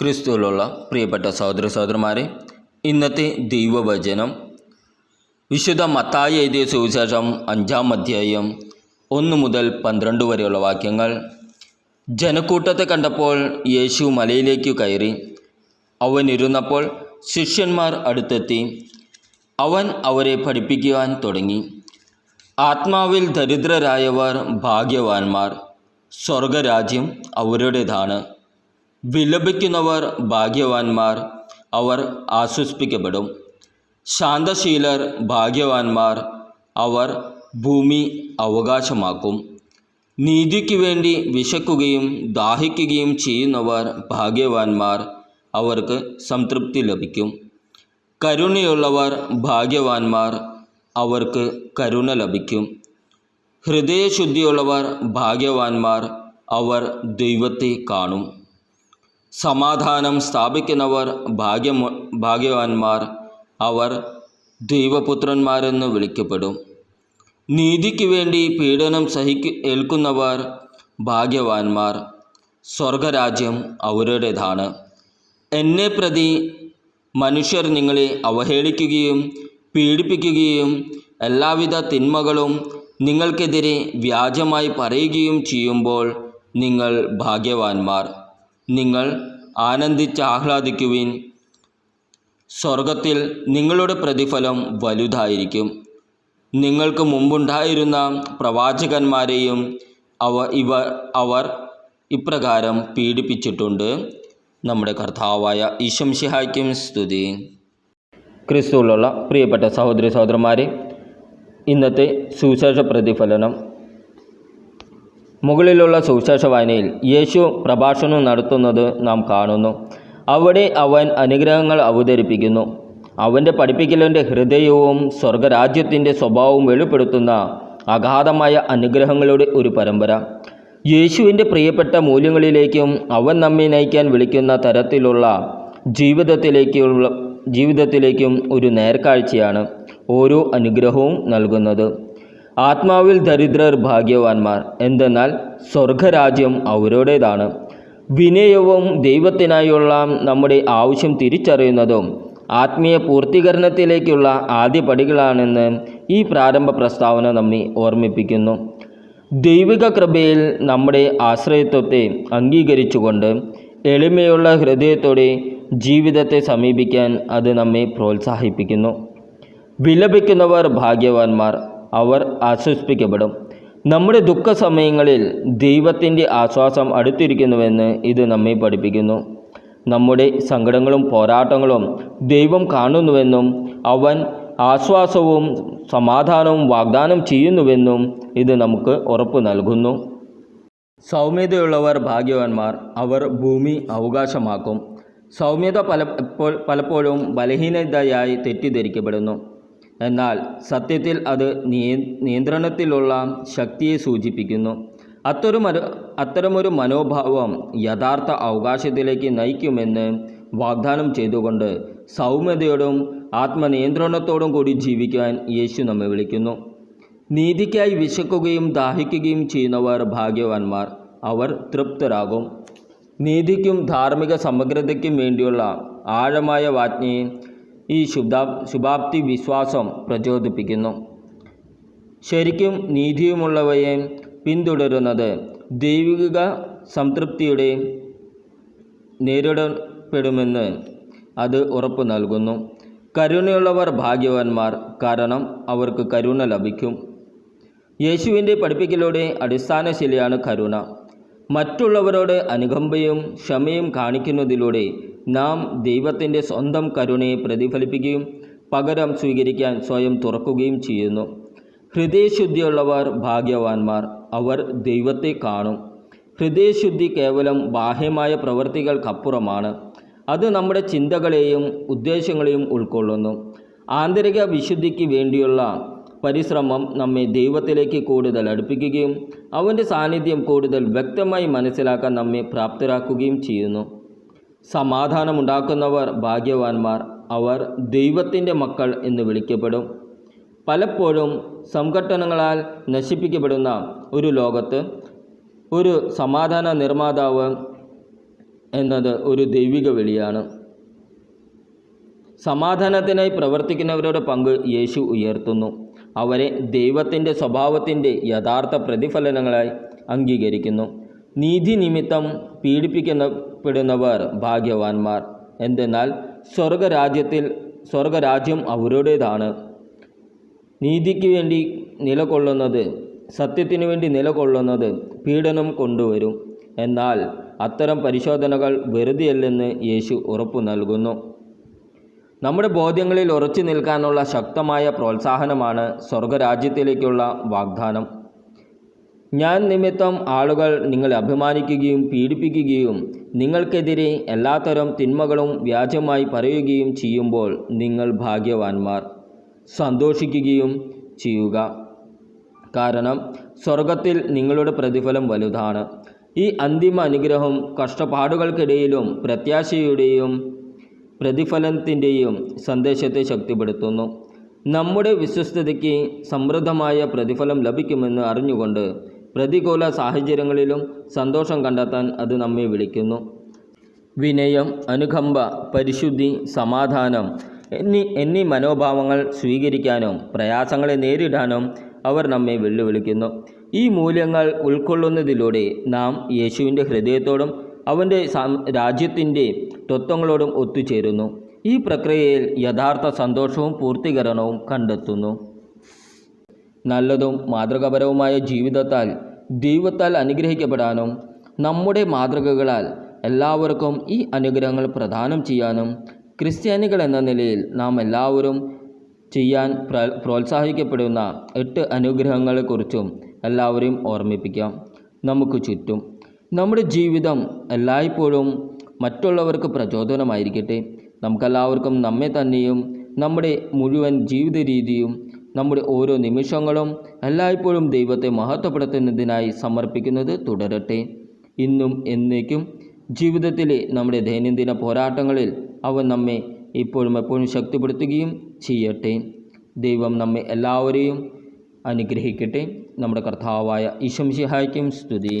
ക്രിസ്തുവിലുള്ള പ്രിയപ്പെട്ട സഹോദര സഹോദരന്മാരെ ഇന്നത്തെ ദൈവവചനം വിശുദ്ധ മത്തായി എഴുതിയ സുവിശേഷം അഞ്ചാം അധ്യായം ഒന്ന് മുതൽ പന്ത്രണ്ട് വരെയുള്ള വാക്യങ്ങൾ. ജനക്കൂട്ടത്തെ കണ്ടപ്പോൾ യേശു മലയിലേക്ക് കയറി. അവൻ ഇരുന്നപ്പോൾ ശിഷ്യന്മാർ അടുത്തെത്തി. അവൻ അവരെ പഠിപ്പിക്കുവാൻ തുടങ്ങി. ആത്മാവിൽ ദരിദ്രരായവർ ഭാഗ്യവാന്മാർ. സ്വർഗരാജ്യം അവരുടേതാണ്. വിലപിക്കുന്നവർ ഭാഗ്യവാന്മാർ അവർ ആശ്വസിപ്പിക്കപ്പെടും. ശാന്തശീലർ ഭാഗ്യവാന്മാർ അവർ ഭൂമി അവകാശമാക്കും. നീതിക്ക് വേണ്ടി വിശക്കുകയും ദാഹിക്കുകയും ചെയ്യുന്നവർ ഭാഗ്യവാന്മാർ അവർക്ക് സംതൃപ്തി ലഭിക്കും. കരുണയുള്ളവർ ഭാഗ്യവാന്മാർ അവർക്ക് കരുണ ലഭിക്കും. ഹൃദയശുദ്ധിയുള്ളവർ ഭാഗ്യവാന്മാർ അവർ ദൈവത്തെ കാണും. സമാധാനം സ്ഥാപിക്കുന്നവർ ഭാഗ്യമ ഭാഗ്യവാന്മാർ. അവർ ദൈവപുത്രന്മാരെന്ന് വിളിക്കപ്പെടും. നീതിക്ക് വേണ്ടി പീഡനം സഹിക്കു ഏൽക്കുന്നവർ ഭാഗ്യവാന്മാർ. സ്വർഗരാജ്യം അവരുടേതാണ്. എന്നെ പ്രതി മനുഷ്യർ നിങ്ങളെ അവഹേളിക്കുകയും പീഡിപ്പിക്കുകയും എല്ലാവിധ തിന്മകളും നിങ്ങൾക്കെതിരെ വ്യാജമായി പറയുകയും ചെയ്യുമ്പോൾ നിങ്ങൾ ഭാഗ്യവാന്മാർ. നിങ്ങൾ ആനന്ദിച്ച് ആഹ്ലാദിക്കുവിൻ. സ്വർഗത്തിൽ നിങ്ങളുടെ പ്രതിഫലം വലുതായിരിക്കും. നിങ്ങൾക്ക് മുമ്പുണ്ടായിരുന്ന പ്രവാചകന്മാരെയും അവ ഇവ അവർ ഇപ്രകാരം പീഡിപ്പിച്ചിട്ടുണ്ട്. നമ്മുടെ കർത്താവായ ഈശംഷിഹായ്ക്കും സ്തുതി. ക്രിസ്തുവിലുള്ള പ്രിയപ്പെട്ട സഹോദരി സഹോദരന്മാരെ ഇന്നത്തെ സുവിശേഷ പ്രതിഫലനം മുകളിലുള്ള സുവിശേഷ വായനയിൽ യേശു പ്രഭാഷണം നടത്തുന്നത് നാം കാണുന്നു. അവിടെ അവൻ അനുഗ്രഹങ്ങൾ അവതരിപ്പിക്കുന്നു. അവന്റെ പഠിപ്പിക്കലിന്റെ ഹൃദയവും സ്വർഗരാജ്യത്തിന്റെ സ്വഭാവവും വെളിപ്പെടുത്തുന്ന അഗാധമായ അനുഗ്രഹങ്ങളുടെ ഒരു പരമ്പര. യേശുവിന്റെ പ്രിയപ്പെട്ട മൂല്യങ്ങളിലേക്കും അവൻ നമ്മെ നയിക്കാൻ വിളിക്കുന്ന തരത്തിലുള്ള ജീവിതത്തിലേക്കുള്ള ജീവിതത്തിലേക്കും ഒരു നേർക്കാഴ്ചയാണ് ഓരോ അനുഗ്രഹവും നൽകുന്നത്. ആത്മാവിൽ ദരിദ്രർ ഭാഗ്യവാന്മാർ. എന്തെന്നാൽ സ്വർഗരാജ്യം അവരുടേതാണ്. വിനയവും ദൈവത്തിനായുള്ള നമ്മുടെ ആവശ്യം തിരിച്ചറിയുന്നതും ആത്മീയ പൂർത്തീകരണത്തിലേക്കുള്ള ആദ്യ പടികളാണെന്ന് ഈ പ്രാരംഭ പ്രസ്താവന നമ്മെ ഓർമ്മിപ്പിക്കുന്നു. ദൈവിക കൃപയിൽ നമ്മുടെ ആശ്രയത്വത്തെ അംഗീകരിച്ചുകൊണ്ട് എളിമയുള്ള ഹൃദയത്തോടെ ജീവിതത്തെ സമീപിക്കാൻ അത് നമ്മെ പ്രോത്സാഹിപ്പിക്കുന്നു. വിലപിക്കുന്നവർ ഭാഗ്യവാന്മാർ. അവർ ആശ്വസിപ്പിക്കപ്പെടും. നമ്മുടെ ദുഃഖ സമയങ്ങളിൽ ദൈവത്തിന്റെ ആശ്വാസം അടുത്തിരിക്കുന്നുവെന്ന് ഇത് നമ്മെ പഠിപ്പിക്കുന്നു. നമ്മുടെ സങ്കടങ്ങളും പോരാട്ടങ്ങളും ദൈവം കാണുന്നുവെന്നും അവൻ ആശ്വാസവും സമാധാനവും വാഗ്ദാനം ചെയ്യുന്നുവെന്നും ഇത് നമുക്ക് ഉറപ്പ് നൽകുന്നു. സൗമ്യതയുള്ളവർ ഭാഗ്യവാന്മാർ അവർ ഭൂമി അവകാശമാക്കും. സൗമ്യത പല പലപ്പോഴും ബലഹീനതയായി തെറ്റിദ്ധരിക്കപ്പെടുന്നു. എന്നാൽ സത്യത്തിൽ അത് നിയന്ത്രണത്തിലുള്ള ശക്തിയെ സൂചിപ്പിക്കുന്നു. അത്തരമൊരു അത്തരമൊരു മനോഭാവം യഥാർത്ഥ അവകാശത്തിലേക്ക് നയിക്കുമെന്ന് വാഗ്ദാനം ചെയ്തുകൊണ്ട് സൗമ്യതയോടും ആത്മനിയന്ത്രണത്തോടും കൂടി ജീവിക്കാൻ യേശു നമ്മെ വിളിക്കുന്നു. നീതിക്കായി വിശക്കുകയും ദാഹിക്കുകയും ചെയ്യുന്നവർ ഭാഗ്യവാന്മാർ. അവർ തൃപ്തരാകും. നീതിക്കും ധാർമ്മിക സമഗ്രതയ്ക്കും വേണ്ടിയുള്ള ആഴമായ വാജ്ഞയെ ഈ ശുഭാ ശുഭാപ്തി വിശ്വാസം പ്രചോദിപ്പിക്കുന്നു. ശരിക്കും നീതിയുമുള്ളവയെ പിന്തുടരുന്നത് ദൈവിക സംതൃപ്തിയുടെ നേരിടപ്പെടുമെന്ന് അത് ഉറപ്പ് നൽകുന്നു. കരുണയുള്ളവർ ഭാഗ്യവാന്മാർ കാരണം അവർക്ക് കരുണ ലഭിക്കും. യേശുവിന്റെ പഠിപ്പിക്കലോടെ അടിസ്ഥാനശിലയാണ് കരുണ. മറ്റുള്ളവരോട് അനുകമ്പയും ക്ഷമയും കാണിക്കുന്നതിലൂടെ നാം ദൈവത്തിന്റെ സ്വന്തം കരുണയെ പ്രതിഫലിപ്പിക്കുകയും പകരം സ്വീകരിക്കാൻ സ്വയം തുറക്കുകയും ചെയ്യുന്നു. ഹൃദയശുദ്ധിയുള്ളവർ ഭാഗ്യവാന്മാർ അവർ ദൈവത്തെ കാണും. ഹൃദയശുദ്ധി കേവലം ബാഹ്യമായ പ്രവൃത്തികൾക്കപ്പുറമാണ് അത് നമ്മുടെ ചിന്തകളെയും ഉദ്ദേശങ്ങളെയും ഉൾക്കൊള്ളുന്നു. ആന്തരിക വിശുദ്ധിക്ക് വേണ്ടിയുള്ള പരിശ്രമം നമ്മെ ദൈവത്തിലേക്ക് കൂടുതൽ അടുപ്പിക്കുകയും അവന്റെ സാന്നിധ്യം കൂടുതൽ വ്യക്തമായി മനസ്സിലാക്കാൻ നമ്മെ പ്രാപ്തരാക്കുകയും ചെയ്യുന്നു. സമാധാനമുണ്ടാക്കുന്നവർ ഭാഗ്യവാന്മാർ. അവർ ദൈവത്തിന്റെ മക്കൾ എന്ന് വിളിക്കപ്പെടും. പലപ്പോഴും സംഘട്ടനങ്ങളാൽ നശിപ്പിക്കപ്പെടുന്ന ഒരു ലോകത്ത് ഒരു സമാധാന നിർമ്മാതാവ് എന്നത് ഒരു ദൈവിക വിളിയാണ്. സമാധാനത്തിനായി പ്രവർത്തിക്കുന്നവരുടെ പങ്ക് യേശു ഉയർത്തുന്നു. അവരെ ദൈവത്തിന്റെ സ്വഭാവത്തിന്റെ യഥാർത്ഥ പ്രതിഫലനങ്ങളായി അംഗീകരിക്കുന്നു. നീതി നിമിത്തം പീഡിപ്പിക്കപ്പെടുന്നവർ ഭാഗ്യവാന്മാർ. എന്തെന്നാൽ സ്വർഗരാജ്യത്തിൽ സ്വർഗരാജ്യം അവരുടേതാണ്. നീതിക്ക് വേണ്ടി നിലകൊള്ളുന്നത് സത്യത്തിനു വേണ്ടി നിലകൊള്ളുന്നത് പീഡനം കൊണ്ടുവരും. എന്നാൽ അത്തരം പരിശോധനകൾ വെറുതെയല്ലെന്ന് യേശു ഉറപ്പു നൽകുന്നു. നമ്മുടെ ബോധ്യങ്ങളിൽ ഉറച്ചു നിൽക്കാനുള്ള ശക്തമായ പ്രോത്സാഹനമാണ് സ്വർഗരാജ്യത്തിലേക്കുള്ള വാഗ്ദാനം. ഞാൻ നിമിത്തം ആളുകൾ നിങ്ങളെ അഭിമാനിക്കുകയും പീഡിപ്പിക്കുകയും നിങ്ങൾക്കെതിരെ എല്ലാത്തരം തിന്മകളും വ്യാജമായി പറയുകയും ചെയ്യുമ്പോൾ നിങ്ങൾ ഭാഗ്യവാന്മാർ. സന്തോഷിക്കുകയും ചെയ്യുക. കാരണം സ്വർഗത്തിൽ നിങ്ങളുടെ പ്രതിഫലം വലുതാണ്. ഈ അന്തിമ അനുഗ്രഹം കഷ്ടപ്പാടുകൾക്കിടയിലും പ്രത്യാശയുടെയും പ്രതിഫലത്തിന്റെയും സന്ദേശത്തെ ശക്തിപ്പെടുത്തുന്നു. നമ്മുടെ വിശ്വസ്തതയ്ക്ക് സമൃദ്ധമായ പ്രതിഫലം ലഭിക്കുമെന്ന് അറിഞ്ഞുകൊണ്ട് പ്രതികൂല സാഹചര്യങ്ങളിലും സന്തോഷം കണ്ടെത്താൻ അത് നമ്മെ വിളിക്കുന്നു. വിനയം അനുകമ്പ പരിശുദ്ധി സമാധാനം എന്നീ എന്നീ മനോഭാവങ്ങൾ സ്വീകരിക്കാനും പ്രയാസങ്ങളെ നേരിടാനും അവർ നമ്മെ വെല്ലുവിളിക്കുന്നു. ഈ മൂല്യങ്ങൾ ഉൾക്കൊള്ളുന്നതിലൂടെ നാം യേശുവിന്റെ ഹൃദയത്തോടും അവന്റെ രാജ്യത്തിന്റെ തത്വങ്ങളോടും ഒത്തുചേരുന്നു. ഈ പ്രക്രിയയിൽ യഥാർത്ഥ സന്തോഷവും പൂർത്തീകരണവും കണ്ടെത്തുന്നു. നല്ലതും മാതൃകാപരവുമായ ജീവിതത്താൽ ദൈവത്താൽ അനുഗ്രഹിക്കപ്പെടാനും നമ്മുടെ മാതൃകകളാൽ എല്ലാവർക്കും ഈ അനുഗ്രഹങ്ങൾ പ്രദാനം ചെയ്യാനും ക്രിസ്ത്യാനികൾ എന്ന നിലയിൽ നാം എല്ലാവരും ചെയ്യാൻ പ്ര പ്രോത്സാഹിക്കപ്പെടുന്ന എട്ട് അനുഗ്രഹങ്ങളെക്കുറിച്ചും എല്ലാവരെയും ഓർമ്മിപ്പിക്കാം. നമുക്ക് ചുറ്റും. നമ്മുടെ ജീവിതം എല്ലായ്പ്പോഴും മറ്റുള്ളവർക്ക് പ്രചോദനമായിരിക്കട്ടെ. നമുക്കെല്ലാവർക്കും നമ്മെ തന്നെയും നമ്മുടെ മുഴുവൻ ജീവിത രീതിയും നമ്മുടെ ഓരോ നിമിഷങ്ങളും എല്ലായ്പ്പോഴും ദൈവത്തെ മഹത്വപ്പെടുത്തുന്നതിനായി സമർപ്പിക്കുന്നത് തുടരട്ടെ. ഇന്നും എന്നേക്കും ജീവിതത്തിലെ നമ്മുടെ ദൈനംദിന പോരാട്ടങ്ങളിൽ അവൻ നമ്മെ ഇപ്പോഴും എപ്പോഴും ശക്തിപ്പെടുത്തുകയും ചെയ്യട്ടെ. ദൈവം നമ്മെ എല്ലാവരെയും അനുഗ്രഹിക്കട്ടെ. നമ്മുടെ കർത്താവായ ഈശംഷിഹായ്ക്കും സ്തുതി